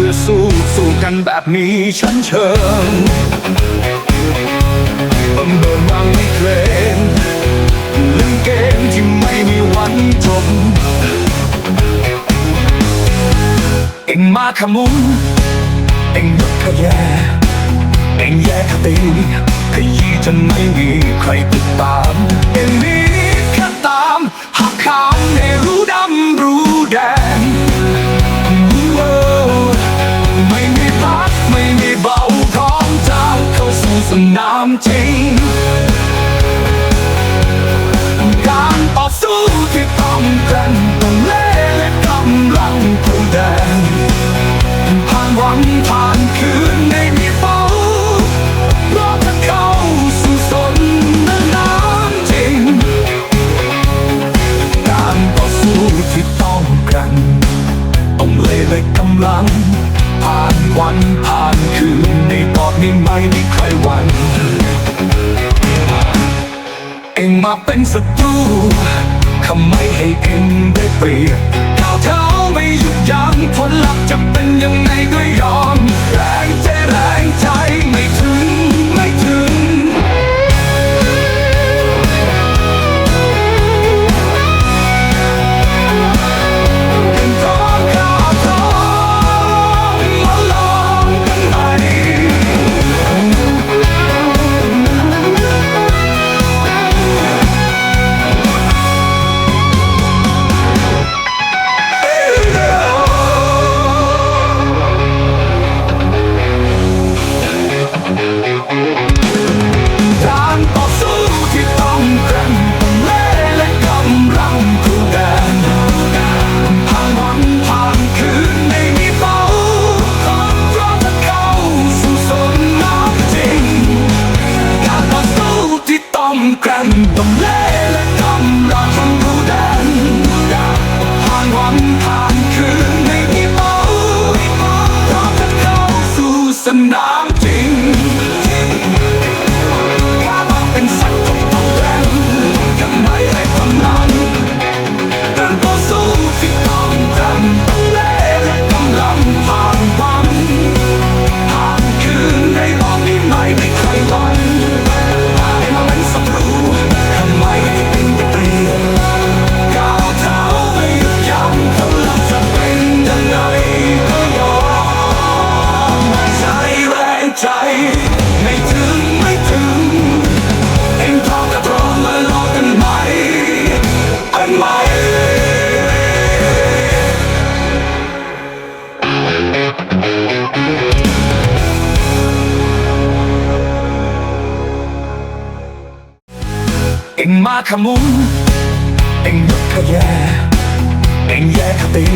เพื่อสู้สู้กันแบบนี้ชั้นเชิงเบิ่มเบิ่มวังไม่เกรงเล่นเกมที่ไม่มีวันจบ มาขมุนเอ็งยกขยะเอ็งแย่ขตีขยี้จนไม่มีใครติดตามเอ็งมีแค่ตามหักขามให้รู้ดำรู้แดงไม่มีพักไม่มีเบาของเจ้าเข้าสู่สนามจริง คืนในตอนนี้ไม่มีใครหวันเองมาเป็นศัตรูทำไมให้เองได้เปรียบก้าวเท้า กร่งต้องเล่และกำลังผู้แดนผ่านวันผ่านคืนไม่มีเบาเพราะจะเข้าสู่สนามจริง งมาขมุนเอ็งยกขยะเอ็งแย่ขตี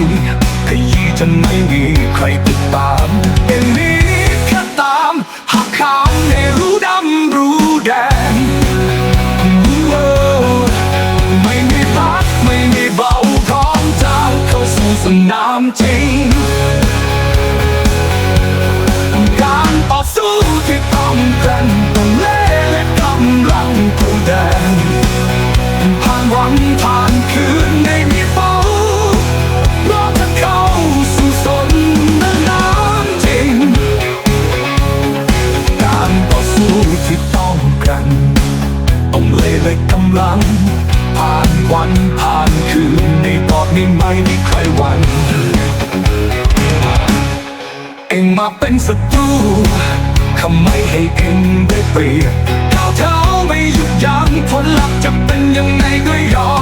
ขยี้จนไม่มีใครติดตามเอ็งมีแค่ตามหักขามให้รู้ดำรู้แดงไม่มีพักไม่มีเบาของเจ้าเข้าสู่สนามจริง ผ่านวันผ่านคืนในปอดนี้ไม่มีใครวันเองมาเป็นศัตรูทำไมให้เองได้เปรียบก้าเท้าไม่หยุดยั้งผลลัพธ์จะเป็นยังไงก็ยอม